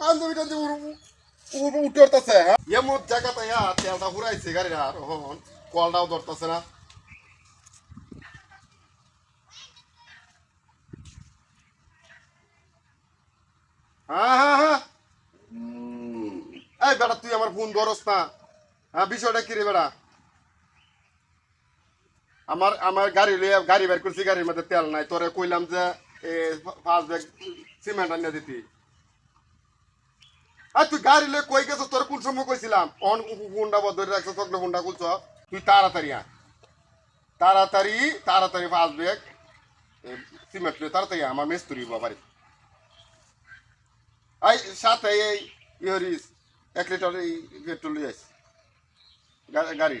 বান্ধবী টান্ধবী উঠে উঠতেছে হ্যাঁ? এমন জায়গাতে হ্যাঁ তেলটা ঘুরাইছে আর হন, কলটাও ধরতেছে না। হ্যাঁ হ্যাঁ বেটা, তুই আমার ধরস না। হ্যাঁ বিষয়টা আমার আমার গাড়ি গাড়ি বের করছি, গাড়ির মধ্যে তেল নাই। তোরে কইলাম যে পাঁচ ব্যাগ সিমেন্ট আনিয়ে দিতি। আর তুই গাড়ি লই কই গেছ? তোর কোন সময় কইছিলাম? অন ফোনটা বন্ধ করে রাখছ তোকে ফোনটা খুলছ। তুই তাড়াতাড়ি আয়। তাড়াতাড়ি তাড়াতাড়ি পাঁচ ব্যাগ সিমেন্ট লই তাড়াতাড়ি আমার মিস্ত্রি বাবারি এই সাথে এই ইহরিস এক লিটার এই পেট্রোল লই আইস। গাড়ি।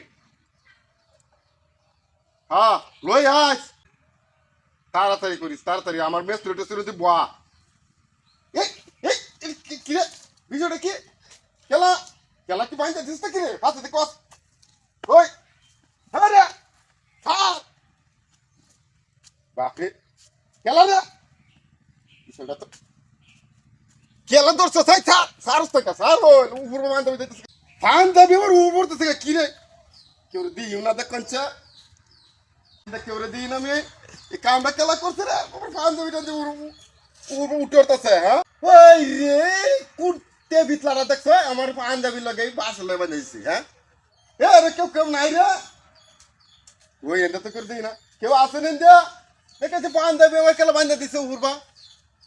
হ্যাঁ লই আস তাড়াতাড়ি করিস, তাড়াতাড়ি। আমার মিস্ত্রি টেস্ত্রি তুই এই এই এই, কি- বিষয়টা কি খেলা খেলা কি বাইন্দা দিস কি রে হাতে দেখো ওই হ্যাঁ রে হ্যাঁ বাপরে খেলা রে বিষয়টা তো খেলা ধরছে তাই ছাড় সারস থেকে সার ওই উপর বান্ধবী দিতেছে বান্ধবী আমার উপর থেকে কি রে কেউ দিই না দেখছে কেউ দিই না আমি এই কামটা খেলা করছে রে আমার টান্ধবী উপর উঠে উঠতেছে হ্যাঁ ওই রে কুর্তে বিতলাটা দেখছ? আমার পাঞ্জাবি লগে বাস লগে বানাইছি হ্যাঁ? এ, আরে কেউ কেউ নাই রে। ওই এটা তো করে দিই না। কেউ আসে নেন দে দেখেছে পাঞ্জাবি আমার কেলা বান্ধা দিছে উড়বা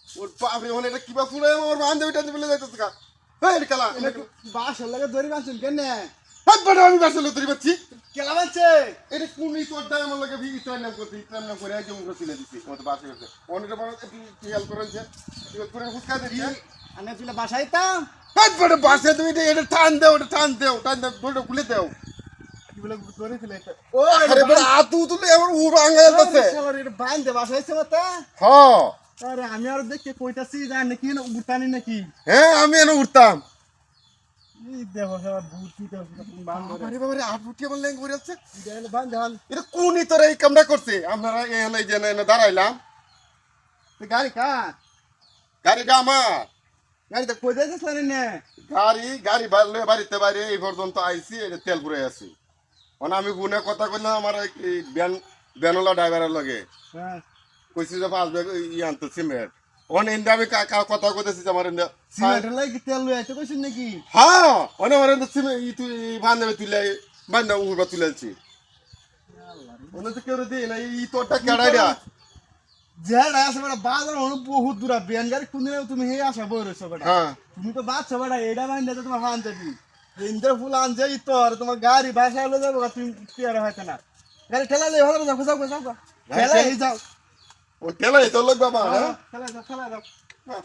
ওর বাপরে, ওখানে এটা কিবা ফুলে আমার বান্ধবী টান্ধবী লগে যাইতেছে কা হ্যাঁ এটা কেলা বাসের লাগে দড়ি বাঁচুন কেন? বাড়া আমি বাসে লতরি পাচ্ছি কেলা বাঁধছে এটা কোন ই তোর দাম আমার লাগে ভি ইটার নাম করতে ইটার নাম করে একদম করে তুলে দিছি। মত বাসে গেছে। অনেকটা বড় একটু হেল্প করেন যে তুই করে হুসকা দে আমি তুলে বাসায় তাম হাত বাড়া বাসে তুমি এটা এটা টান দেও এটা টান দেও টান দেও দড়টা খুলে দেও। কি তুলে ও আরে বড় আতু তুলে আমার উড় আঙ্গাল আছে বাঁধতে বাসাইছে মতে হ্যাঁ। আরে আমি আর দেখে কইতাছি জান নাকি না উঠানি নাকি। হ্যাঁ আমি এনে উঠতাম। দাঁড়াইলাম। গাড়ি কার? গাড়িটা আমার। গাড়ি তো কই যাইছিস না? গাড়ি গাড়ি বাড়লে বাড়িতে বাইরে এই পর্যন্ত এটা তেল পুরে আছি। মানে আমি গুনে কথা কইলাম আমার ব্যান ব্যানওয়ালা ড্রাইভারের লগে। হ্যাঁ। কইছি যে পাঁচ ব্যাগ ই আনতো সিমেন্ট অন ইন্দা আমি কথা কইতেছি আমার ইন্দা সিমেন্টের লাগি তেল লই আইতে কইছিস নাকি? হ্যাঁ অনে আমার ইন্দা সিমেন্ট ই তুই বান্ধবে তুলে বান্ধব উড়বা তুলেছি অনে তো কেউ দিই না ই তোরটা কেডাইরা যেটা আছে বেটা বাজার হলো বহুত দূরা বেন গাড়ি কোনদিন তুমি হে আসা বই রইছো বেটা। হ্যাঁ। তুমি তো বাচ্চা বেটা এটা বান্ধে তো তোমার হান যাবি ইন্দ্র ফুল আনছে ই তোর তোমার গাড়ি বাসা হলো যাব তুমি পেয়ার হয়তো না। গাড়ি ঠেলা লই ভালো যাও যাও। যাও যাও ঠেলা যাও। ও ঠেলাই তো লাগবে আমার হ্যাঁ ঠেলাই দাও ঠেলাই হ্যাঁ